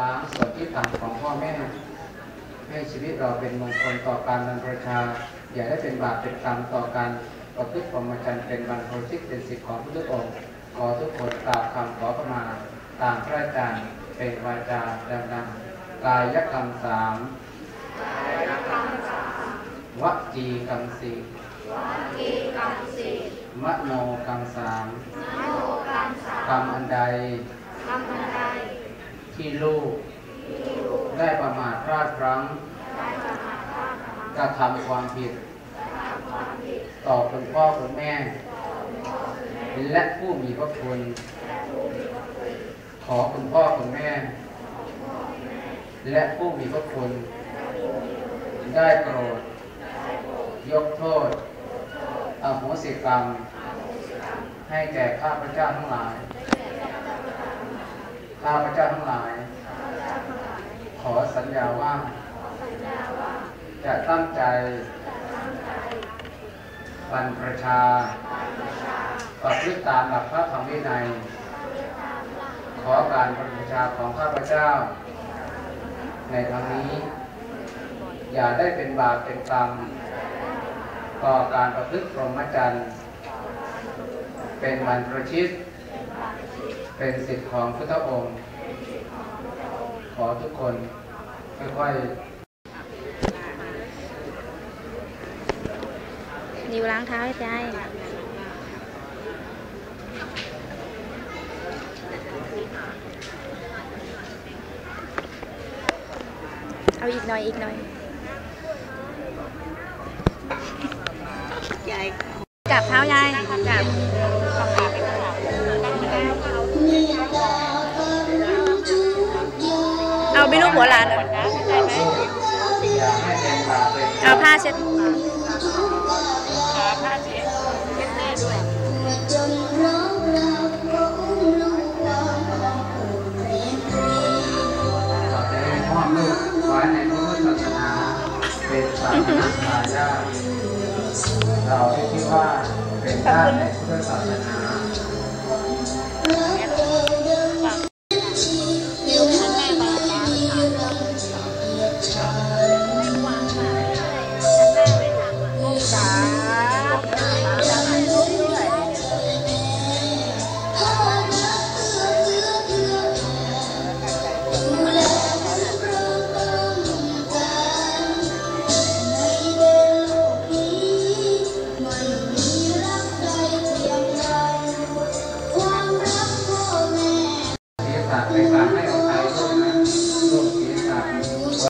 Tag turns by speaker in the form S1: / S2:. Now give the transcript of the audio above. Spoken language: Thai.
S1: ล้างส่วนที่ต่ำของพ่อแม่ ให้ชีวิตเราเป็นมงคลต่อการดำประชา อย่าได้เป็นบาปเป็นกรรมต่อการประพฤติพรหมจรรย์เป็นบรรพชิตเป็นสิทธิของพุทธองค์ ขอทุกคนกล่าวคำขอประมาตามพระอาจารย์เป็นวาจาดังๆกายกรรมสามวจีกรรมสี่
S2: ม
S1: โนกรรมสาม
S2: มโนกรรมสาม
S1: กรรมอันใด
S2: กรรมอันใด
S1: ที่ลูก ได้ประมาทพลาดพลั้ง
S2: ได้ประมาทพลาดพลั้ง
S1: กระทำความผิด
S2: ทำความผิด
S1: ต่อคุณพ่อคุณแม่ และผู้มีพระคุณ ขอคุณพ่อคุณแม่ และผู้มีพระคุณ ได้โปรด ยกโทษอโหสิกรรม ให้แก่ข้าพเจ้าทั้งหลาย ข้าพเจ้าทั้งหลาย ขอสัญญาว่า จะตั้งใจบรรพชาประพฤติตามหลักพระธรรมวินัย ขอการบรรพชาของข้าพเจ้า ในครั้งนี้ อย่าได้เป็นบาปเป็นกรรมต่อการประพฤติพรหมจรรย์ เป็นมันประชิต เป็นสิทธิของพุทธองค์ ขอทุกคนค่อยๆ
S3: นิ้วล้างเท้าให้ใจเอาอีกหน่อยอีกหน่อยจับเท้ายายจับ ไปลูกหัวหลานเหรอ
S1: อย่าให้เป็นบาปเป็น
S3: เอาผ้าเช็ด
S1: เราจะได้มอบลูกไว้ในพระพุทธศาสนาเป็นศาสนาทายาทเราที่คิดว่าเป็นญาติในพุทธศาสนา Tak.